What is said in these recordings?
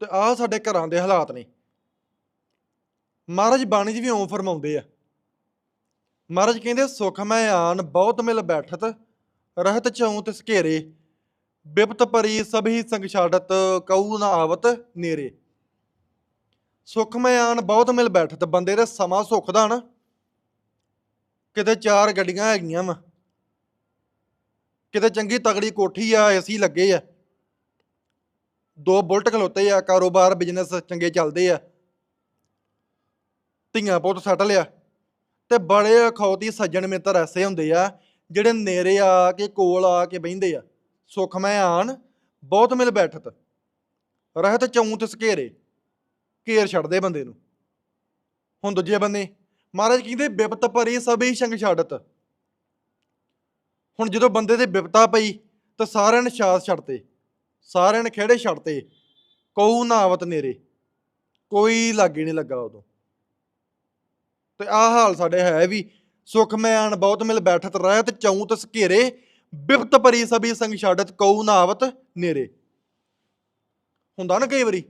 ਤੇ ਆਹ ਸਾਡੇ ਘਰਾਂ ਦੇ ਹਾਲਾਤ ਨੇ। ਮਹਾਰਾਜ ਬਾਣੀ 'ਚ ਵੀ ਓਂ ਫਰਮਾਉਂਦੇ ਆ। ਮਹਾਰਾਜ ਕਹਿੰਦੇ, ਸੁਖ ਮੈਂ ਆਨ, ਬਹੁਤ ਮਿਲ ਬੈਠਤ, ਰਹਿਤ ਚਉ ਤਿਸ ਘੇਰੇ, ਬਿਪਤ ਪਰੀ ਸਭੀ ਸੰਗ ਛਾੜਤ ਕਉ ਨਾ ਆਵਤ ਨੇਰੇ। ਸੁਖ ਮੈਂ ਆਨ, ਬਹੁਤ ਮਿਲ ਬੈਠਤ, ਬੰਦੇ ਦਾ ਸਮਾਂ ਸੁੱਖ ਦਾ ਨਾ। ਕਿਤੇ ਚਾਰ ਗੱਡੀਆਂ ਹੈਗੀਆਂ ਵਾ। ਕਿਤੇ ਚੰਗੀ ਤਗੜੀ ਕੋਠੀ ਆ, ਏਸੀ ਲੱਗੇ ਆ। ਦੋ ਬੁਲਟ ਖਲੋਤੇ ਆ, ਕਾਰੋਬਾਰ ਬਿਜ਼ਨਸ ਚੰਗੇ ਚੱਲਦੇ ਆ। ਧੀਆਂ ਪੁੱਤ ਸੱਟ ਲਿਆ। ਤੇ ਬੜੇ ਅਖੌਤੀ ਸੱਜਣ ਮਿੱਤਰ ਐਸੇ ਹੁੰਦੇ ਆ, ਜਿਹੜੇ ਨੇਰੇ ਆ ਕੇ ਕੋਲ ਆ ਕੇ ਬਹਿੰਦੇ ਆ। ਸੁਖਮੈ ਆਣ, ਬਹੁਤ ਮਿਲ ਬੈਠਤ। ਰਹਿਤ ਚੌਂ ਤਿਸ ਘੇਰੇ ਘੇਰ ਛੱਡਦੇ ਬੰਦੇ ਨੂੰ। ਹੁਣ ਦੂਜੇ ਬੰਦੇ, ਮਹਾਰਾਜ ਕਹਿੰਦੇ, ਬਿਪਤ ਭਰੀ ਸਭੀ ਸੰਗ ਛੱਡਤ ਹੁਣ ਜਦੋਂ ਬੰਦੇ ਤੇ ਬਿਪਤਾ ਪਈ, ਤਾਂ ਸਾਰਿਆਂ ਨੇ ਛਾਸ ਛੱਡਤੇ। ਸਾਰਿਆਂ ਨੇ ਖੇੜੇ ਛੱਡਤੇ। ਕਉ ਨਾਵਤ ਨੇਰੇ। ਕੋਈ ਲਾਗੇ ਨਹੀਂ ਲੱਗਾ ਉਦੋਂ। ਤੇ ਆਹ ਹਾਲ ਸਾਡੇ ਹੈ ਵੀ ਸੁਖ ਮੈਨ ਬਹੁਤ ਮਿਲ ਬੈਠਤ ਰਹਿਤ, ਚਉ ਸਕੇਰੇ ਬਿਪਤ ਪਰੀ ਸਭੀ ਸੰਗ ਛੱਡਤ, ਕਉ ਨਾਵਤ ਨੇਰੇ। ਹੁੰਦਾ ਨਾ ਕਈ ਵਾਰੀ।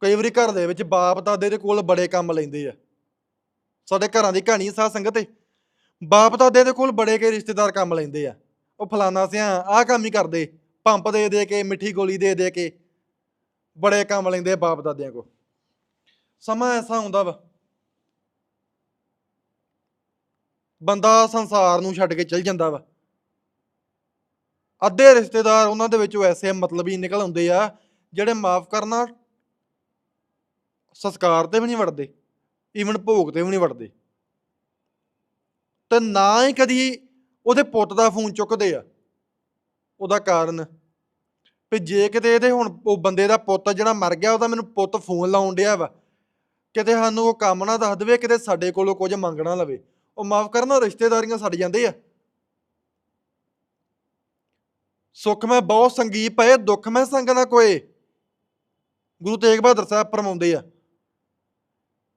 ਕਈ ਵਾਰੀ ਘਰ ਦੇ ਵਿੱਚ ਬਾਪ ਦਾਦੇ ਦੇ ਕੋਲ ਬੜੇ ਕੰਮ ਲੈਂਦੇ ਆ। ਸਾਡੇ ਘਰਾਂ ਦੀ ਕਹਾਣੀ ਸਾਧ ਸੰਗਤ ਏ। ਬਾਪ ਦਾਦੇ ਦੇ ਕੋਲ ਬੜੇ ਕੇ ਰਿਸ਼ਤੇਦਾਰ ਕੰਮ ਲੈਂਦੇ ਆ। ਉਹ ਫਲਾਨਾ ਸਿਆ, ਆਹ ਕੰਮ ਹੀ ਕਰਦੇ। ਪੰਪ ਦੇ ਦੇ ਕੇ, ਮਿੱਠੀ ਗੋਲੀ ਦੇ ਦੇ ਕੇ, ਬੜੇ ਕੰਮ ਲੈਂਦੇ ਬਾਪ ਦਾਦਿਆਂ ਕੋ ਸਮਾਂ ਐਸਾ ਹੁੰਦਾ ਵਾ। ਬੰਦਾ ਸੰਸਾਰ ਨੂੰ ਛੱਡ ਕੇ ਚਲ ਜਾਂਦਾ ਵਾ। ਅੱਧੇ ਰਿਸ਼ਤੇਦਾਰ ਉਹਨਾਂ ਦੇ ਵਿੱਚੋਂ ਐਸੇ ਮਤਲਬੀ ਨਿਕਲ ਆਉਂਦੇ ਆ, ਜਿਹੜੇ ਮਾਫ ਕਰਨਾ ਸੰਸਕਾਰ ਤੇ ਵੀ ਨਹੀਂ ਵੜਦੇ ਈਵਨ ਭੋਗ ਤੇ ਵੀ ਨਹੀਂ ਵੜਦੇ। ਤੇ ਨਾ ਹੀ ਕਦੀ ਉਹਦੇ ਪੁੱਤ ਦਾ ਫੋਨ ਚੁੱਕਦੇ ਆ। ਉਹਦਾ ਕਾਰਨ। ਵੀ ਜੇ ਕਿਤੇ ਇਹਦੇ ਹੁਣ ਉਹ ਬੰਦੇ ਦਾ ਪੁੱਤ ਜਿਹੜਾ ਮਰ ਗਿਆ, ਉਹਦਾ ਮੈਨੂੰ ਪੁੱਤ ਫੋਨ ਲਾਉਣ ਡਿਆ ਵਾ। ਕਿਤੇ ਸਾਨੂੰ ਉਹ ਕੰਮ ਨਾ ਦੱਸ ਦੇਵੇ, ਕਿਤੇ ਸਾਡੇ ਕੋਲੋਂ ਕੁਝ ਮੰਗਣਾ ਲਵੇ। ਉਹ ਮਾਫ ਕਰਨਾ ਰਿਸ਼ਤੇਦਾਰੀਆਂ ਛੱਡ ਜਾਂਦੇ ਆ। ਸੁੱਖ ਮੈਂ ਬਹੁਤ ਸੰਗੀਤ ਪਏ, ਦੁੱਖ ਮੈਂ ਸੰਗ ਨਾ ਕੋਏ। ਗੁਰੂ ਤੇਗ ਬਹਾਦਰ ਸਾਹਿਬ ਫਰਮਾਉਂਦੇ ਆ,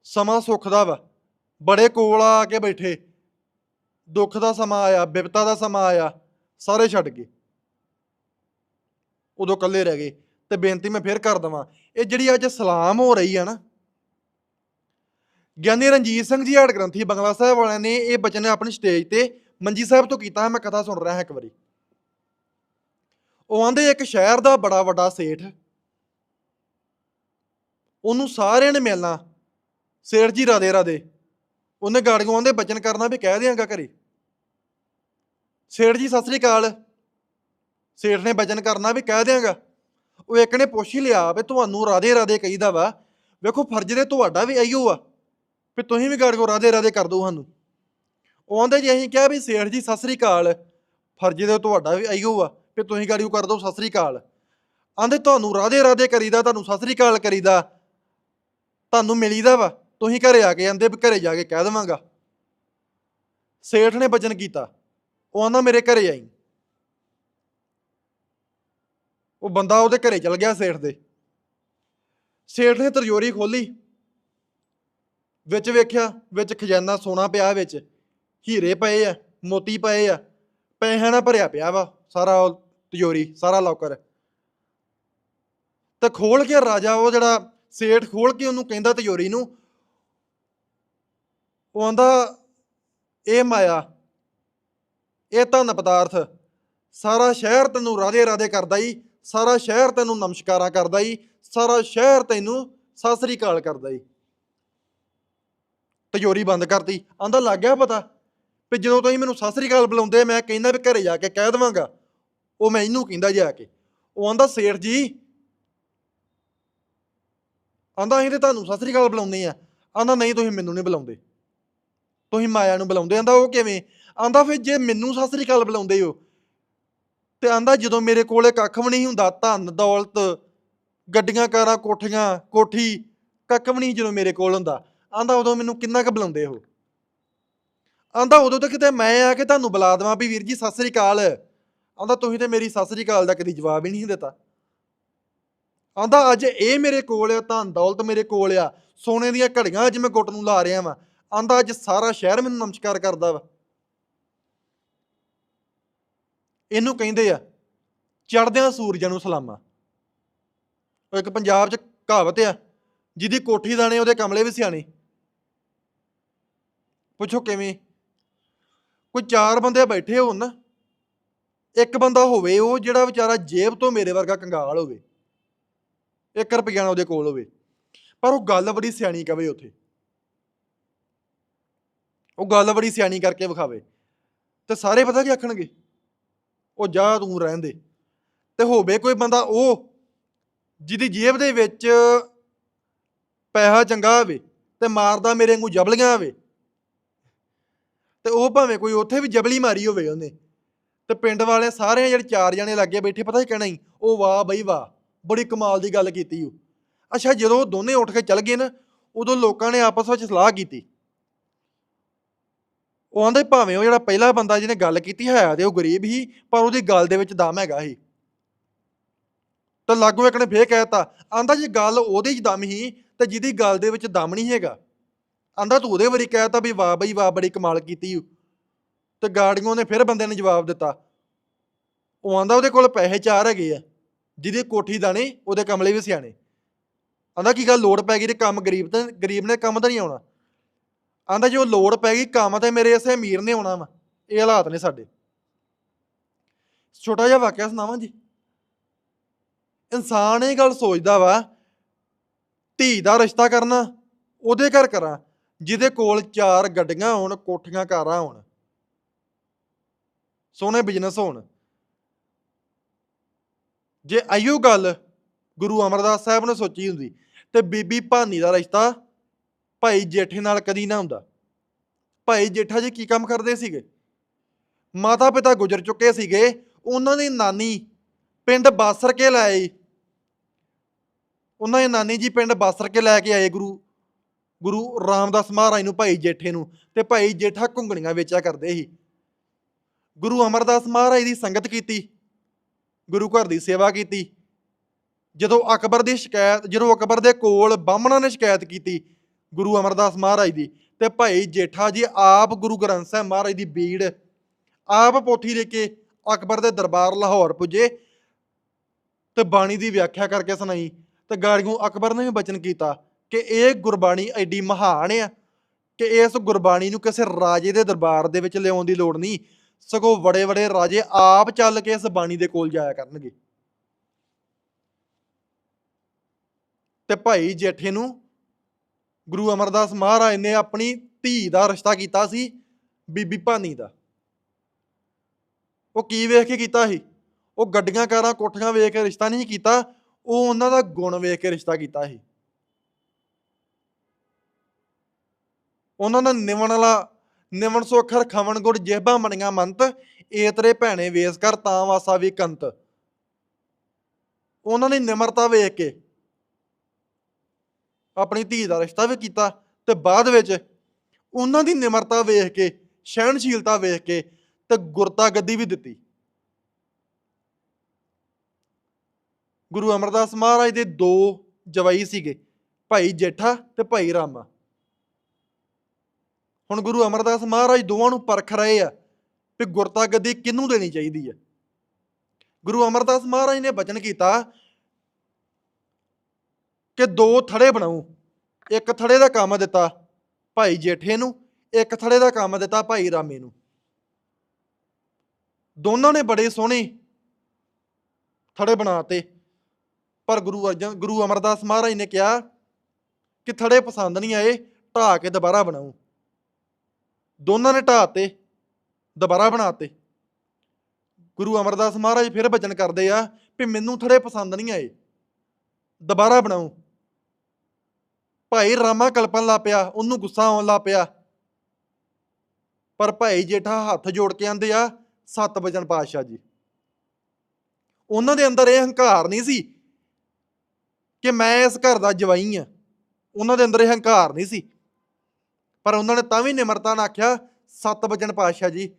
ਸਮਾਂ ਸੁੱਖ ਦਾ ਵਾ। ਬੜੇ ਕੋਲ ਆ ਕੇ ਬੈਠੇ। ਦੁੱਖ ਦਾ ਸਮਾਂ ਆਇਆ, ਬਿਪਤਾ ਦਾ ਸਮਾਂ ਆਇਆ, ਸਾਰੇ ਛੱਡ ਗਏ। ਉਦੋਂ ਇਕੱਲੇ ਰਹਿ ਗਏ ਤੇ ਬੇਨਤੀ ਮੈਂ ਫੇਰ ਕਰ ਦਵਾਂ, ਇਹ ਜਿਹੜੀ ਅੱਜ ਸਲਾਮ ਹੋ ਰਹੀ ਆ ਨਾ, ਗਿਆਨੀ ਰਣਜੀਤ ਸਿੰਘ ਜੀ ਹਾੜ ਗ੍ਰੰਥੀ ਬੰਗਲਾ ਸਾਹਿਬ ਵਾਲਿਆਂ ਨੇ ਇਹ ਬਚਨ ਆਪਣੀ ਸਟੇਜ ਤੇ ਮੰਜੀ ਸਾਹਿਬ ਤੋਂ ਕੀਤਾ ਹੈ ਮੈਂ ਕਥਾ ਸੁਣ ਰਿਹਾ ਹਾਂ ਇੱਕ ਵਾਰੀ। ਉਹ ਆਂਦੇ, ਇੱਕ ਸ਼ਹਿਰ ਦਾ ਬੜਾ ਵੱਡਾ ਸੇਠ, ਉਹਨੂੰ ਸਾਰਿਆਂ ਨੇ ਮਿਲਣਾ, ਸੇਠ ਜੀ ਰਾਦੇ ਰਾਦੇ ਉਹਨੇ ਗਾੜੀਆਂ ਆਂਦੇ ਬਚਨ ਕਰਨਾ ਵੀ ਕਹਿ ਦਿਆਂਗਾ ਘਰੇ। ਸੇਠ ਜੀ, ਸਤਿ ਸ੍ਰੀ ਅਕਾਲ। ਸੇਠ ਨੇ ਬਚਨ ਕਰਨਾ ਵੀ ਕਹਿ ਦਿਆਂਗਾ। ਉਹ ਇੱਕ ਨੇ ਪੁੱਛ ਹੀ ਲਿਆ ਵੀ ਤੁਹਾਨੂੰ ਰਾਦੇ ਰਾਦੇ ਕਹੀਦਾ ਵਾ, ਵੇਖੋ ਫਰਜ਼ ਦੇ ਤੁਹਾਡਾ ਵੀ ਆਈਓ ਆ, ਵੀ ਤੁਸੀਂ ਵੀ ਗਾੜ ਕੋ ਰਾਦੇ ਰਾਦੇ ਕਰ ਦੋ ਸਾਨੂੰ। ਉਹ ਆਂਦੇ ਜੀ ਅਸੀਂ ਕਿਹਾ ਵੀ ਸੇਠ ਜੀ, ਸਤਿ ਸ੍ਰੀ ਅਕਾਲ, ਫਰਜ਼ ਦੇ ਤੁਹਾਡਾ ਵੀ ਆਈਓ ਆ, ਵੀ ਤੁਸੀਂ ਗਾੜੀਓ ਕਰ ਦੋ ਸਤਿ ਸ੍ਰੀ ਅਕਾਲ। ਆਂਦੇ, ਤੁਹਾਨੂੰ ਰਾਦੇ ਰਾਦੇ ਕਰੀਦਾ, ਤੁਹਾਨੂੰ ਸਤਿ ਸ੍ਰੀ ਅਕਾਲ ਕਰੀਦਾ, ਤੁਹਾਨੂੰ ਮਿਲੀਦਾ ਵਾ। ਤੁਸੀਂ ਘਰੇ ਆ ਕੇ ਆਂਦੇ ਵੀ ਘਰੇ ਜਾ ਕੇ ਕਹਿ ਦੇਵਾਂਗਾ। ਸੇਠ ਨੇ ਬਚਨ ਕੀਤਾ, ਉਹ ਆਂਦਾ ਮੇਰੇ ਘਰੇ ਆਈ। ਉਹ ਬੰਦਾ ਉਹਦੇ ਘਰੇ ਚਲ ਗਿਆ ਸੇਠ ਦੇ। ਸੇਠ ਨੇ ਤਰਜੋਰੀ ਖੋਲੀ, ਵਿੱਚ ਵੇਖਿਆ, ਵਿੱਚ ਖਜ਼ਾਨਾ ਸੋਨਾ ਪਿਆ ਵਿੱਚ, ਹੀਰੇ ਪਏ ਆ, ਮੋਤੀ ਪਏ ਆ, ਪੈਸਿਆਂ ਨਾਲ ਭਰਿਆ ਪਿਆ ਵਾ ਸਾਰਾ ਉਹ ਤਿਜੋਰੀ ਸਾਰਾ ਲੋਕਰ। ਤੇ ਖੋਲ ਕੇ ਰਾਜਾ ਉਹ ਜਿਹੜਾ ਸੇਠ ਖੋਲ ਕੇ ਉਹਨੂੰ ਕਹਿੰਦਾ ਤਿਜੋਰੀ ਨੂੰ ਉਹ ਆਂਦਾ ਇਹ ਮਾਇਆ, ਇਹ ਧਨ ਪਦਾਰਥ ਸਾਰਾ ਸ਼ਹਿਰ ਤੈਨੂੰ ਰਾਧੇ ਰਾਧੇ ਕਰਦਾ ਈ, ਸਾਰਾ ਸ਼ਹਿਰ ਤੈਨੂੰ ਨਮਸਕਾਰਾਂ ਕਰਦਾ ਈ, ਸਾਰਾ ਸ਼ਹਿਰ ਤੈਨੂੰ ਸਤਿ ਸ੍ਰੀ ਅਕਾਲ ਕਰਦਾ ਈ। ਤਿਜੋਰੀ ਬੰਦ ਕਰਤੀ। ਆਂਦਾ ਲੱਗ ਗਿਆ ਪਤਾ ਵੀ ਜਦੋਂ ਤੁਸੀਂ ਮੈਨੂੰ ਸਤਿ ਸ੍ਰੀ ਅਕਾਲ ਬੁਲਾਉਂਦੇ, ਮੈਂ ਕਹਿੰਦਾ ਵੀ ਘਰੇ ਜਾ ਕੇ ਕਹਿ ਦੇਵਾਂਗਾ। ਉਹ ਮੈਂ ਇਹਨੂੰ ਕਹਿੰਦਾ ਜਾ ਕੇ। ਉਹ ਆਂਦਾ, ਸੇਠ ਜੀ, ਆਂਦਾ ਅਸੀਂ ਤੇ ਤੁਹਾਨੂੰ ਸਤਿ ਸ੍ਰੀ ਅਕਾਲ ਬੁਲਾਉਂਦੇ ਆ। ਆਂਦਾ, ਨਹੀਂ ਤੁਸੀਂ ਮੈਨੂੰ ਨਹੀਂ ਬੁਲਾਉਂਦੇ। ਤੁਸੀਂ ਮਾਇਆ ਨੂੰ ਬੁਲਾਉਂਦੇ ਆਂਦਾ ਉਹ ਕਿਵੇਂ? ਆਂਦਾ ਫਿਰ ਜੇ ਮੈਨੂੰ ਸਤਿ ਸ੍ਰੀ ਅਕਾਲ ਬੁਲਾਉਂਦੇ ਹੋ ਤੇ ਆਂਦਾ ਜਦੋਂ ਮੇਰੇ ਕੋਲੇ ਕੱਖ ਵੀ ਨਹੀਂ ਹੁੰਦਾ, ਧਨ, ਦੌਲਤ, ਗੱਡੀਆਂ, ਕਾਰਾਂ, ਕੋਠੀਆਂ, ਕੋਠੀ, ਕੱਖ ਵੀ ਨਹੀਂ ਜਦੋਂ ਮੇਰੇ ਕੋਲ ਹੁੰਦਾ। ਆਂਦਾ ਉਦੋਂ ਮੈਨੂੰ ਕਿੰਨਾ ਕੁ ਬੁਲਾਉਂਦੇ ਹੋ ਆਂਦਾ ਉਦੋਂ ਤਾਂ ਕਿਤੇ ਮੈਂ ਆ ਕੇ ਤੁਹਾਨੂੰ ਬੁਲਾ ਦੇਵਾਂ ਵੀ ਵੀਰ ਜੀ ਸਤਿ ਸ੍ਰੀ ਅਕਾਲ। ਆਂਦਾ ਤੁਸੀਂ ਤੇ ਮੇਰੀ ਸਤਿ ਸ੍ਰੀ ਅਕਾਲ ਦਾ ਕਦੀ ਜਵਾਬ ਹੀ ਨਹੀਂ ਦਿੱਤਾ। ਆਂਦਾ ਅੱਜ ਇਹ ਮੇਰੇ ਕੋਲ ਆ, ਧਨ, ਦੌਲਤ ਮੇਰੇ ਕੋਲ ਆ, ਸੋਨੇ ਦੀਆਂ ਘੜੀਆਂ ਅੱਜ ਮੈਂ ਗੁੱਟ ਨੂੰ ਲਾ ਰਿਹਾ ਵਾਂ। ਆਂਦਾ ਅੱਜ ਸਾਰਾ ਸ਼ਹਿਰ ਮੈਨੂੰ ਨਮਸਕਾਰ ਕਰਦਾ ਵਾ। ਇਹਨੂੰ ਕਹਿੰਦੇ ਆ ਚੜਦਿਆਂ ਸੂਰਜਾਂ ਨੂੰ ਸਲਾਮਾ। ਉਹ ਇੱਕ ਪੰਜਾਬ 'ਚ ਕਹਾਵਤ ਆ, ਜਿਹਦੀ ਕੋਠੀ ਦਾਣੇ ਉਹਦੇ ਕਮਲੇ ਵੀ ਸਿਆਣੇ। ਪੁੱਛੋ ਕਿਵੇਂ? ਕੋਈ ਚਾਰ ਬੰਦੇ ਬੈਠੇ ਹੋਣ ਨਾ, ਇੱਕ ਬੰਦਾ ਹੋਵੇ ਉਹ ਜਿਹੜਾ ਵਿਚਾਰਾ ਜੇਬ ਤੋਂ ਮੇਰੇ ਵਰਗਾ ਕੰਗਾਲ ਹੋਵੇ। 1 ਰੁਪਈਆ ਉਹਦੇ ਕੋਲ ਹੋਵੇ। ਪਰ ਉਹ ਗੱਲ ਬੜੀ ਸਿਆਣੀ ਕਵੇ ਉੱਥੇ। ਉਹ ਗੱਲ ਬੜੀ ਸਿਆਣੀ ਕਰਕੇ ਵਿਖਾਵੇ। ਤੇ ਸਾਰੇ ਪਤਾ ਕੀ ਆਖਣਗੇ? ਉਹ ਜਾ ਤੂੰ ਰਹਿਣ ਦੇ। ਤੇ ਹੋਵੇ ਕੋਈ ਬੰਦਾ ਉਹ, ਜਿਹਦੀ ਜੇਬ ਦੇ ਵਿੱਚ ਪੈਸਾ ਚੰਗਾ ਹੋਵੇ ਤੇ ਮਾਰਦਾ ਮੇਰੇ ਵਾਂਗੂ ਜਬਲੀਆਂ ਹੋਵੇ ਤੇ ਉਹ ਭਾਵੇਂ ਕੋਈ ਉੱਥੇ ਵੀ ਜਬਲੀ ਮਾਰੀ ਹੋਵੇ ਉਹਨੇ। ਤੇ ਪਿੰਡ ਵਾਲੇ ਸਾਰੇ ਜਿਹੜੇ ਚਾਰ ਜਣੇ ਲੱਗੇ ਬੈਠੇ, ਪਤਾ ਹੀ ਕਹਿਣਾ ਹੀ ਉਹ ਵਾਹ ਬਈ ਵਾਹ, ਬੜੀ ਕਮਾਲ ਦੀ ਗੱਲ ਕੀਤੀ ਉਹ ਅੱਛਾ ਜਦੋਂ ਉਹ ਦੋਨੇ ਉੱਠ ਕੇ ਚੱਲ ਗਏ ਨਾ, ਉਦੋਂ ਲੋਕਾਂ ਨੇ ਆਪਸ ਵਿੱਚ ਸਲਾਹ ਕੀਤੀ। ਉਹ ਆਂਦੇ ਭਾਵੇਂ ਉਹ ਜਿਹੜਾ ਪਹਿਲਾ ਬੰਦਾ ਜਿਹਨੇ ਗੱਲ ਕੀਤੀ ਹੈ ਤੇ ਉਹ ਗਰੀਬ ਹੀ, ਪਰ ਉਹਦੀ ਗੱਲ ਦੇ ਵਿੱਚ ਦਮ ਹੈਗਾ ਸੀ। ਤਾਂ ਲਾਗੂ ਇੱਕ ਨੇ ਫੇਰ ਕਹਿਤਾ ਆਂਦਾ ਜੇ ਗੱਲ ਉਹਦੇ 'ਚ ਦਮ ਹੀ ਤੇ ਜਿਹਦੀ ਗੱਲ ਦੇ ਵਿੱਚ ਦਮ ਨਹੀਂ ਹੈਗਾ। ਆਂਦਾ ਤੂੰ ਉਹਦੇ ਵਾਰੀ ਕਹਿਤਾ ਵੀ ਵਾਹ ਬਈ, ਵਾਹ ਬੜੀ ਕਮਾਲ ਕੀਤੀ ਤੇ ਗਾੜੀਆਂ ਨੇ ਫਿਰ ਬੰਦੇ ਨੇ ਜਵਾਬ ਦਿੱਤਾ। ਉਹ ਆਂਦਾ ਉਹਦੇ ਕੋਲ ਪੈਸੇ ਚਾਰ ਹੈਗੇ ਆ, ਜਿਹਦੀ ਕੋਠੀ ਦਾਣੇ ਉਹਦੇ ਕਮਲੇ ਵੀ ਸਿਆਣੇ। ਆਂਦਾ ਕੀ ਗੱਲ ਲੋੜ ਪੈ ਗਈ ਤੇ ਕੰਮ ਗਰੀਬ ਤੇ, ਗਰੀਬ ਨੇ ਕੰਮ ਤਾਂ ਨਹੀਂ ਆਉਣਾ। ਆਂਦਾ ਜੇ, ਉਹ ਲੋੜ ਪੈ ਗਈ, ਕੰਮ ਤੇ ਮੇਰੇ ਇਸੇ ਅਮੀਰ ਨੇ ਆਉਣਾ ਵਾ। ਇਹ ਹਾਲਾਤ ਨੇ ਸਾਡੇ। ਛੋਟਾ ਜਿਹਾ ਵਾਕਿਆ ਸੁਣਾਵਾਂ ਜੀ। ਇਨਸਾਨ ਇਹ ਗੱਲ ਸੋਚਦਾ ਵਾ, ਧੀ ਦਾ ਰਿਸ਼ਤਾ ਕਰਨਾ, ਉਹਦੇ ਘਰ ਕਰਾਂ, ਜਿਹਦੇ ਕੋਲ ਚਾਰ ਗੱਡੀਆਂ ਹੋਣ, ਕੋਠੀਆਂ, ਕਾਰਾਂ ਹੋਣ। ਸੋਹਣੇ ਬਿਜ਼ਨਸ ਹੋਣ। ਜੇ ਆਇਓ ਗੱਲ ਗੁਰੂ ਅਮਰਦਾਸ ਸਾਹਿਬ ਨੇ ਸੋਚੀ ਹੁੰਦੀ, ਤੇ ਬੀਬੀ ਭਾਨੀ ਦਾ ਰਿਸ਼ਤਾ ਭਾਈ ਜੇਠੇ ਨਾਲ ਕਦੀ ਨਾ ਹੁੰਦਾ। ਭਾਈ ਜੇਠਾ ਜੀ ਕੀ ਕੰਮ ਕਰਦੇ ਸੀਗੇ? ਮਾਤਾ ਪਿਤਾ ਗੁਜ਼ਰ ਚੁੱਕੇ ਸੀਗੇ, ਉਹਨਾਂ ਦੀ ਨਾਨੀ ਪਿੰਡ ਬਾਸਰ ਕੇ ਲਾਏ ਉਹਨਾਂ ਦੀ ਨਾਨੀ ਜੀ ਪਿੰਡ ਬਾਸਰ ਕੇ ਲੈ ਕੇ ਆਏ ਗੁਰੂ ਗੁਰੂ ਰਾਮਦਾਸ ਮਹਾਰਾਜ ਨੂੰ, ਭਾਈ ਜੇਠੇ ਨੂੰ ਤੇ ਭਾਈ ਜੇਠਾ ਘੁੰਗਣੀਆਂ ਵੇਚਿਆ ਕਰਦੇ ਸੀ। ਗੁਰੂ ਅਮਰਦਾਸ ਮਹਾਰਾਜ ਦੀ ਸੰਗਤ ਕੀਤੀ, ਗੁਰੂ ਘਰ ਦੀ ਸੇਵਾ ਕੀਤੀ। ਜਦੋਂ ਅਕਬਰ ਦੀ ਸ਼ਿਕਾਇਤ, ਜਦੋਂ ਅਕਬਰ ਦੇ ਕੋਲ ਬਾਹਮਣਾਂ ਨੇ ਸ਼ਿਕਾਇਤ ਕੀਤੀ ਗੁਰੂ ਅਮਰਦਾਸ ਮਹਾਰਾਜ ਦੀ। ਤੇ ਭਾਈ ਜੇਠਾ ਜੀ ਆਪ ਗੁਰੂ ਗ੍ਰੰਥ ਸਾਹਿਬ ਮਹਾਰਾਜ ਦੀ ਬੀੜ ਆਪ ਪੋਥੀ ਲੈ ਕੇ ਅਕਬਰ ਦੇ ਦਰਬਾਰ ਲਾਹੌਰ ਪੁੱਜੇ। ਤੇ ਬਾਣੀ ਦੀ ਵਿਆਖਿਆ ਕਰਕੇ ਸੁਣਾਈ। ਤੇ ਗਾੜੀਆਂ ਅਕਬਰ ਨੇ ਵੀ ਬਚਨ ਕੀਤਾ ਕਿ ਇਹ ਗੁਰਬਾਣੀ ਐਡੀ ਮਹਾਨ ਆ ਕਿ ਇਸ ਗੁਰਬਾਣੀ ਨੂੰ ਕਿਸੇ ਰਾਜੇ ਦੇ ਦਰਬਾਰ ਦੇ ਵਿੱਚ ਲਿਆਉਣ ਦੀ ਲੋੜ ਨਹੀਂ। ਸਗੋਂ ਬੜੇ ਬੜੇ ਰਾਜੇ ਆਪ ਚੱਲ ਕੇ ਇਸ ਬਾਣੀ ਦੇ ਕੋਲ ਜਾਇਆ ਕਰਨਗੇ। ਤੇ ਭਾਈ ਜੇਠੇ ਨੂੰ ਗੁਰੂ ਅਮਰਦਾਸ ਮਹਾਰਾਜ ਨੇ ਆਪਣੀ ਧੀ ਦਾ ਰਿਸ਼ਤਾ ਕੀਤਾ ਸੀ, ਬੀਬੀ ਭਾਨੀ ਦਾ। ਉਹ ਕੀ ਵੇਖ ਕੇ ਕੀਤਾ ਸੀ? ਉਹ ਗੱਡੀਆਂ, ਕਾਰਾਂ, ਕੋਠੀਆਂ ਵੇਖ ਕੇ ਰਿਸ਼ਤਾ ਨਹੀਂ ਕੀਤਾ, ਉਹ ਉਹਨਾਂ ਦਾ ਗੁਣ ਵੇਖ ਕੇ ਰਿਸ਼ਤਾ ਕੀਤਾ ਸੀ। ਉਹਨਾਂ ਦਾ ਨਿਵਣ ਵਾਲਾ ਨਿਵਣ ਸੋ ਅੱਖਰ ਖਵਣ ਗੁੜ, ਜੇਬਾਂ ਮਣੀਆਂ ਮੰਤ, ਏਤਰੇ ਭੈਣੇ ਵੇਸ ਕਰ ਤਾਂ ਵਾਸਾ ਵੀ ਕੰਤ। ਉਹਨਾਂ ਨੇ ਨਿਮਰਤਾ ਵੇਖ ਕੇ ਆਪਣੀ ਧੀ ਦਾ ਰਿਸ਼ਤਾ ਵੀ ਕੀਤਾ ਤੇ ਬਾਅਦ ਵਿੱਚ ਉਹਨਾਂ ਦੀ ਨਿਮਰਤਾ ਵੇਖ ਕੇ, ਸਹਿਣਸ਼ੀਲਤਾ ਵੇਖ ਕੇ ਤੇ ਗੁਰਤਾ ਗੱਦੀ ਵੀ ਦਿੱਤੀ। ਗੁਰੂ ਅਮਰਦਾਸ ਮਹਾਰਾਜ ਦੇ ਦੋ ਜਵਾਈ ਸੀਗੇ, ਭਾਈ ਜੇਠਾ ਤੇ ਭਾਈ ਰਾਮਾ। ਹੁਣ ਗੁਰੂ ਅਮਰਦਾਸ ਮਹਾਰਾਜ ਦੋਵਾਂ ਨੂੰ ਪਰਖ ਰਹੇ ਆ ਕਿ ਗੁਰਤਾ ਗੱਦੀ ਕਿਹਨੂੰ ਦੇਣੀ ਚਾਹੀਦੀ ਹੈ ਗੁਰੂ ਅਮਰਦਾਸ ਮਹਾਰਾਜ ਨੇ ਬਚਨ ਕੀਤਾ ਕਿ ਦੋ ਥੜੇ ਬਣਾਉ ਇੱਕ ਥੜੇ ਦਾ ਕੰਮ ਦਿੱਤਾ ਭਾਈ ਜੇਠੇ ਨੂੰ, ਇੱਕ ਥੜੇ ਦਾ ਕੰਮ ਦਿੱਤਾ ਭਾਈ ਰਾਮੇ ਨੂੰ। ਦੋਨਾਂ ਨੇ ਬੜੇ ਸੋਹਣੇ ਥੜੇ ਬਣਾਤੇ। ਪਰ ਗੁਰੂ ਅਰਜਨ, ਗੁਰੂ ਅਮਰਦਾਸ ਮਹਾਰਾਜ ਨੇ ਕਿਹਾ ਕਿ ਥੜੇ ਪਸੰਦ ਨਹੀਂ ਆਏ ਢਾ ਕੇ ਦੁਬਾਰਾ ਬਣਾਉ ਦੋਨਾਂ ਨੇ ਢਾਤੇ ਦੁਬਾਰਾ ਬਣਾਤੇ। ਗੁਰੂ ਅਮਰਦਾਸ ਮਹਾਰਾਜ ਫਿਰ ਬਚਨ ਕਰਦੇ ਆ ਵੀ ਮੈਨੂੰ ਥੜੇ ਪਸੰਦ ਨਹੀਂ ਆਏ, ਦੁਬਾਰਾ ਬਣਾਉ ਭਾਈ ਰਾਮਾ ਕਲਪਨ ਲਾ ਪਿਆ, ਉਹਨੂੰ ਗੁੱਸਾ ਆਉਣ ਲਾ ਪਿਆ। ਪਰ ਭਾਈ ਜੇਠਾ ਹੱਥ ਜੋੜ ਕੇ ਆਂਦੇ ਆ, ਸਤ ਵਜਨ ਪਾਤਸ਼ਾਹ ਜੀ। ਉਹਨਾਂ ਦੇ ਅੰਦਰ ਇਹ ਹੰਕਾਰ ਨਹੀਂ ਸੀ ਕਿ ਮੈਂ ਇਸ ਘਰ ਦਾ ਜਵਾਈ ਆ। ਉਹਨਾਂ ਦੇ ਅੰਦਰ ਇਹ ਹੰਕਾਰ ਨਹੀਂ ਸੀ। ਪਰ ਉਹਨਾਂ ਨੇ ਤਾਂ ਵੀ ਨਿਮਰਤਾ ਨਾਲ ਆਖਿਆ, ਸਤ ਵਜਨ ਪਾਤਸ਼ਾਹ ਜੀ।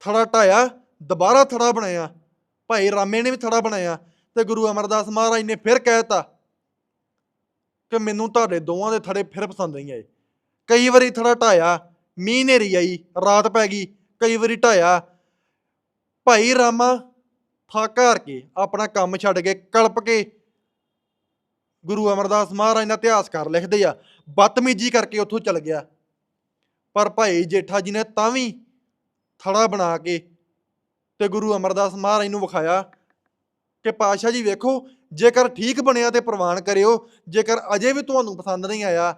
ਥੜਾ ਢਾਇਆ, ਦੁਬਾਰਾ ਥੜਾ ਬਣਾਇਆ। ਭਾਈ ਰਾਮੇ ਨੇ ਵੀ ਥੜਾ ਬਣਾਇਆ ਤੇ ਗੁਰੂ ਅਮਰਦਾਸ ਮਹਾਰਾਜ ਨੇ ਫਿਰ ਕਹਿਤਾ ਕਿ ਮੈਨੂੰ ਤੁਹਾਡੇ ਦੋਵਾਂ ਦੇ ਥੜੇ ਫਿਰ ਪਸੰਦ ਨਹੀਂ ਆਏ। ਕਈ ਵਾਰੀ ਥੜਾ ਢਾਇਆ, ਮੀਂਹ ਨੇਰੀ ਆਈ, ਰਾਤ ਪੈ ਗਈ, ਕਈ ਵਾਰੀ ਢਾਇਆ। ਭਾਈ ਰਾਮਾ, ਥੱਕ ਹਾਰ ਕੇ ਆਪਣਾ ਕੰਮ ਛੱਡ ਕੇ ਕਲਪ ਕੇ ਗੁਰੂ ਅਮਰਦਾਸ ਮਹਾਰਾਜ ਦਾ ਇਤਿਹਾਸਕਾਰ ਲਿਖਦੇ ਆ ਬਤਮੀਜ਼ੀ ਕਰਕੇ ਉੱਥੋਂ ਚਲ ਗਿਆ। ਪਰ ਭਾਈ ਜੇਠਾ ਜੀ ਨੇ ਤਾਂ ਵੀ ਥੜਾ ਬਣਾ ਕੇ ਤੇ ਗੁਰੂ ਅਮਰਦਾਸ ਮਹਾਰਾਜ ਨੂੰ ਵਿਖਾਇਆ। ਕਿ ਪਾਸ਼ਾ ਜੀ ਵੇਖੋ, ਜੇਕਰ ਠੀਕ ਬਣਿਆ ਤੇ ਪ੍ਰਵਾਨ ਕਰਿਓ, ਜੇਕਰ ਅਜੇ ਵੀ ਤੁਹਾਨੂੰ ਪਸੰਦ ਨਹੀਂ ਆਇਆ,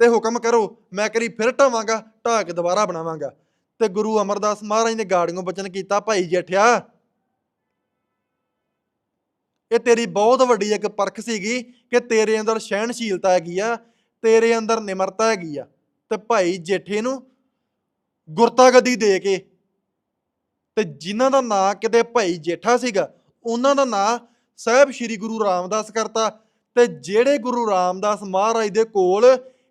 ਤੇ ਹੁਕਮ ਕਰੋ, ਮੈਂ ਕਰੀ ਫਿਰ ਢਾਵਾਂਗਾ ਢਾਹ ਕੇ ਦੁਬਾਰਾ ਬਣਾਵਾਂਗਾ। ਤੇ ਗੁਰੂ ਅਮਰਦਾਸ ਮਹਾਰਾਜ ਨੇ ਗਾੜੀਆਂ ਬਚਨ ਕੀਤਾ, ਭਾਈ ਜੇਠਿਆ। ਇਹ ਤੇਰੀ ਬਹੁਤ ਵੱਡੀ ਇੱਕ ਪਰਖ ਸੀਗੀ ਕਿ ਤੇਰੇ ਅੰਦਰ ਸਹਿਣਸ਼ੀਲਤਾ ਹੈਗੀ ਆ, ਤੇਰੇ ਅੰਦਰ ਨਿਮਰਤਾ ਹੈਗੀ ਆ। ਤੇ ਭਾਈ ਜੇਠੇ ਨੂੰ ਗੁਰਤਾ ਗੱਦੀ ਦੇ ਕੇ, ਤੇ ਜਿਨ੍ਹਾਂ ਦਾ ਨਾਂ ਕਿਤੇ ਭਾਈ ਜੇਠਾ ਸੀਗਾ ਉਹਨਾਂ ਦਾ ਨਾਂ ਸਾਹਿਬ ਸ੍ਰੀ ਗੁਰੂ ਰਾਮਦਾਸ ਕਰਤਾ ਤੇ ਜਿਹੜੇ ਗੁਰੂ ਰਾਮਦਾਸ ਮਹਾਰਾਜ ਦੇ ਕੋਲ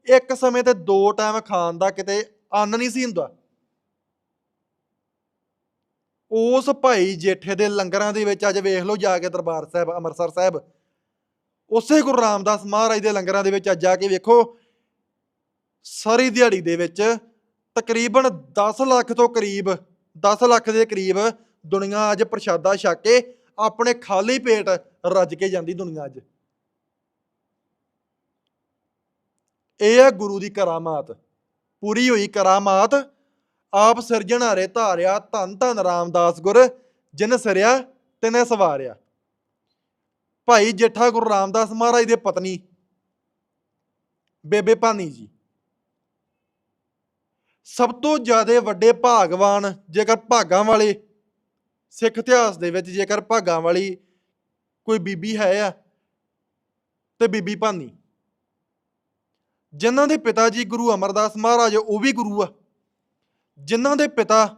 ਇੱਕ ਸਮੇਂ ਤੇ ਦੋ ਟਾਈਮ ਖਾਣ ਦਾ ਕਿਤੇ ਅੰਨ ਨਹੀਂ ਸੀ ਹੁੰਦਾ। ਉਸ ਭਾਈ ਜੇਠੇ ਦੇ ਲੰਗਰਾਂ ਦੇ ਵਿੱਚ ਅੱਜ ਵੇਖ ਲਓ ਜਾ ਕੇ ਦਰਬਾਰ ਸਾਹਿਬ, ਅੰਮ੍ਰਿਤਸਰ ਸਾਹਿਬ, ਉਸੇ ਗੁਰੂ ਰਾਮਦਾਸ ਮਹਾਰਾਜ ਦੇ ਲੰਗਰਾਂ ਦੇ ਵਿੱਚ ਅੱਜ ਜਾ ਕੇ ਵੇਖੋ, ਸਾਰੀ ਦਿਹਾੜੀ ਦੇ ਵਿੱਚ ਤਕਰੀਬਨ 10 ਲੱਖ ਤੋਂ ਕਰੀਬ 10 ਲੱਖ ਦੇ ਕਰੀਬ ਦੁਨੀਆ ਅੱਜ ਪ੍ਰਸ਼ਾਦਾ ਛਕ ਕੇ ਆਪਣੇ ਖਾਲੀ ਪੇਟ ਰੱਜ ਕੇ ਜਾਂਦੀ ਦੁਨੀਆ ਅੱਜ। ਇਹ ਹੈ ਗੁਰੂ ਦੀ ਕਰਾਮਾਤ। ਪੂਰੀ ਹੋਈ ਕਰਾਮਾਤ। ਆਪ ਸਿਰਜਣਹਾਰੇ ਧਾਰਿਆ, ਧੰਨ ਧੰਨ ਰਾਮਦਾਸ ਗੁਰ, ਜਿਨ ਸਰਿਆ, ਤਿਨੇ ਸਵਾਰਿਆ। ਭਾਈ ਜੇਠਾ ਗੁਰੂ ਰਾਮਦਾਸ ਮਹਾਰਾਜ ਦੇ ਪਤਨੀ, ਬੇਬੇ ਭਾਨੀ ਜੀ। ਸਭ ਤੋਂ ਜ਼ਿਆਦਾ ਵੱਡੇ ਭਾਗਵਾਨ ਜੇਕਰ ਭਾਗਾਂ ਵਾਲੇ ਸਿੱਖ ਇਤਿਹਾਸ ਦੇ ਵਿੱਚ ਜੇਕਰ ਭਾਗਾਂ ਵਾਲੀ ਕੋਈ ਬੀਬੀ ਹੈ ਆ, ਤੇ ਬੀਬੀ ਭਾਨੀ। ਜਿਨ੍ਹਾਂ ਦੇ ਪਿਤਾ ਜੀ ਗੁਰੂ ਅਮਰਦਾਸ ਮਹਾਰਾਜ, ਉਹ ਵੀ ਗੁਰੂ ਆ। ਜਿਨ੍ਹਾਂ ਦੇ ਪਿਤਾ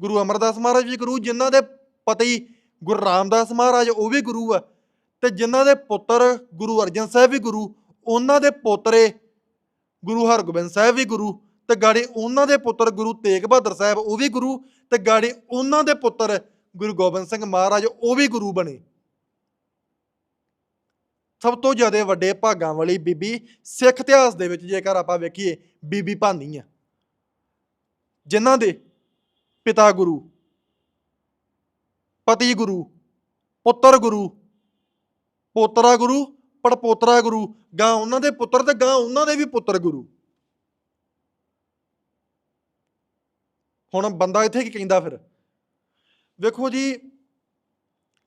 ਗੁਰੂ ਅਮਰਦਾਸ ਮਹਾਰਾਜ ਵੀ ਗੁਰੂ, ਜਿਨ੍ਹਾਂ ਦੇ ਪਤੀ ਗੁਰੂ ਰਾਮਦਾਸ ਮਹਾਰਾਜ, ਉਹ ਵੀ ਗੁਰੂ ਆ। ਤੇ ਜਿਨ੍ਹਾਂ ਦੇ ਪੁੱਤਰ ਗੁਰੂ ਅਰਜਨ ਸਾਹਿਬ ਵੀ ਗੁਰੂ, ਉਹਨਾਂ ਦੇ ਪੋਤਰੇ ਗੁਰੂ ਹਰਗੋਬਿੰਦ ਸਾਹਿਬ ਵੀ ਗੁਰੂ ਤੇ ਗਾੜੀ ਉਹਨਾਂ ਦੇ ਪੁੱਤਰ ਗੁਰੂ ਤੇਗ ਬਹਾਦਰ ਸਾਹਿਬ, ਉਹ ਵੀ ਗੁਰੂ, ਤੇ ਗਾੜੀ ਉਹਨਾਂ ਦੇ ਪੁੱਤਰ ਗੁਰੂ ਗੋਬਿੰਦ ਸਿੰਘ ਮਹਾਰਾਜ, ਉਹ ਵੀ ਗੁਰੂ ਬਣੇ। ਸਭ ਤੋਂ ਜ਼ਿਆਦਾ ਵੱਡੇ ਭਾਗਾਂ ਵਾਲੀ ਬੀਬੀ ਸਿੱਖ ਇਤਿਹਾਸ ਦੇ ਵਿੱਚ ਜੇਕਰ ਆਪਾਂ ਵੇਖੀਏ, ਬੀਬੀ ਭਾਨੀ ਆ। ਜਿਨ੍ਹਾਂ ਦੇ ਪਿਤਾ ਗੁਰੂ, ਪਤੀ ਗੁਰੂ, ਪੁੱਤਰ ਗੁਰੂ, ਪੋਤਰਾ ਗੁਰੂ, ਪੜਪੋਤਰਾ ਗੁਰੂ, ਗਾਂ ਉਹਨਾਂ ਦੇ ਪੁੱਤਰ ਤੇ ਗਾਂ ਉਹਨਾਂ ਦੇ ਵੀ ਪੁੱਤਰ ਗੁਰੂ। ਹੁਣ ਬੰਦਾ ਇੱਥੇ ਕੀ ਕਹਿੰਦਾ ਫਿਰ? ਵੇਖੋ ਜੀ,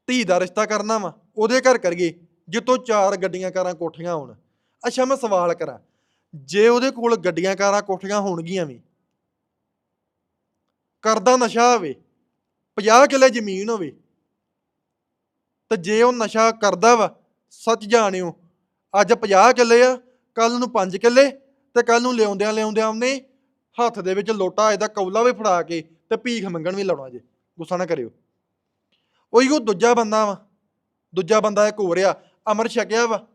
ਧੀ ਦਾ ਰਿਸ਼ਤਾ ਕਰਨਾ ਵਾ, ਉਹਦੇ ਘਰ ਕਰੀਏ ਜਿੱਤੋਂ ਚਾਰ ਗੱਡੀਆਂ ਕਾਰਾਂ ਕੋਠੀਆਂ ਹੋਣ। ਅੱਛਾ, ਮੈਂ ਸਵਾਲ ਕਰਾਂ, ਜੇ ਉਹਦੇ ਕੋਲ ਗੱਡੀਆਂ ਕਾਰਾਂ ਕੋਠੀਆਂ ਹੋਣਗੀਆਂ ਵੀ ਕਰਦਾ ਨਸ਼ਾ ਹੋਵੇ 50 ਕਿੱਲੇ ਜ਼ਮੀਨ ਹੋਵੇ, ਤੇ ਜੇ ਉਹ ਨਸ਼ਾ ਕਰਦਾ ਵਾ, ਸੱਚ ਜਾਣਿਓ, ਅੱਜ 50 ਕਿੱਲੇ ਆ ਕੱਲ ਨੂੰ 5 ਕਿੱਲੇ, ਤੇ ਕੱਲ ਨੂੰ ਲਿਆਉਂਦਿਆਂ ਲਿਆਉਂਦਿਆਂ ਉਹਨੇ ਹੱਥ ਦੇ ਵਿੱਚ ਲੋਟਾ ਇਹਦਾ ਕੌਲਾ ਵੀ ਫੜਾ ਕੇ ਤੇ ਭੀਖ ਮੰਗਣ ਵੀ ਲਾਉਣਾ ਜੇ, ਗੁੱਸਾ ਨਾ ਕਰਿਓ। ਉਹੀ ਉਹ ਦੂਜਾ ਬੰਦਾ ਵਾ, ਦੂਜਾ ਬੰਦਾ ਇੱਕ ਹੋਰ ਆ, ਅਮਰ ਛਕਿਆ ਵਾ।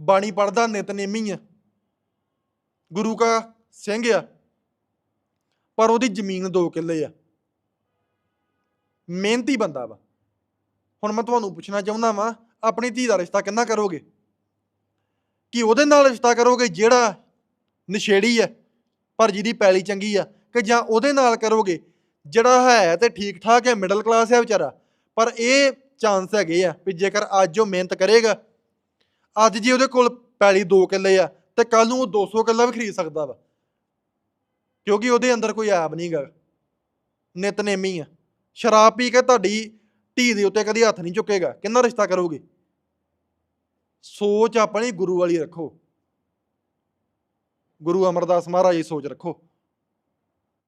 ਬਾਣੀ ਪੜਦਾ ਨਿਤਨੇਮੀ ਆ। ਗੁਰੂ ਕਾ ਸਿੰਘ ਆ, ਪਰ ਉਹਦੀ ਜ਼ਮੀਨ ਦੋ ਕਿੱਲੇ ਆ। ਮਿਹਨਤੀ ਬੰਦਾ ਵਾ। ਹੁਣ ਮੈਂ ਤੁਹਾਨੂੰ ਪੁੱਛਣਾ ਚਾਹੁੰਦਾ ਵਾਂ, ਆਪਣੀ ਧੀ ਦਾ ਰਿਸ਼ਤਾ ਕਿੰਨਾ ਕਰੋਗੇ? ਕਿ ਉਹਦੇ ਨਾਲ ਰਿਸ਼ਤਾ ਕਰੋਗੇ ਜਿਹੜਾ ਨਸ਼ੇੜੀ ਹੈ ਪਰ ਜਿਹਦੀ ਪੈਲੀ ਚੰਗੀ ਆ, ਕਿ ਜਾਂ ਉਹਦੇ ਨਾਲ ਕਰੋਗੇ, ਜਿਹੜਾ ਹੈ ਤੇ ਠੀਕ ਠਾਕ ਹੈ ਮਿਡਲ ਕਲਾਸ ਹੈ ਵਿਚਾਰਾ, ਪਰ ਇਹ ਚਾਂਸ ਹੈਗੇ ਆ ਵੀ ਜੇਕਰ ਅੱਜ ਉਹ ਮਿਹਨਤ ਕਰੇਗਾ, ਅੱਜ ਜੇ ਉਹਦੇ ਕੋਲ ਪੈਲੀ 2 ਕਿੱਲੇ ਆ, ਤੇ ਕੱਲ ਨੂੰ ਉਹ 200 ਕਿੱਲਾ ਵੀ ਖਰੀਦ ਸਕਦਾ ਵਾ। ਕਿਉਂਕਿ ਉਹਦੇ ਅੰਦਰ ਕੋਈ ਐਬ ਨਹੀਂਗਾ ਨਿਤਨੇਮੀ ਆ। ਸ਼ਰਾਬ ਪੀ ਕੇ ਤੁਹਾਡੀ ਧੀ ਦੇ ਉੱਤੇ ਕਦੀ ਹੱਥ ਨਹੀਂ ਚੁੱਕੇਗਾ, ਕਿੰਨਾ ਰਿਸ਼ਤਾ ਕਰੋਗੇ? ਸੋਚ ਆਪਣੀ ਗੁਰੂ ਵਾਲੀ ਰੱਖੋ। ਗੁਰੂ ਅਮਰਦਾਸ ਮਹਾਰਾਜ ਦੀ ਸੋਚ ਰੱਖੋ।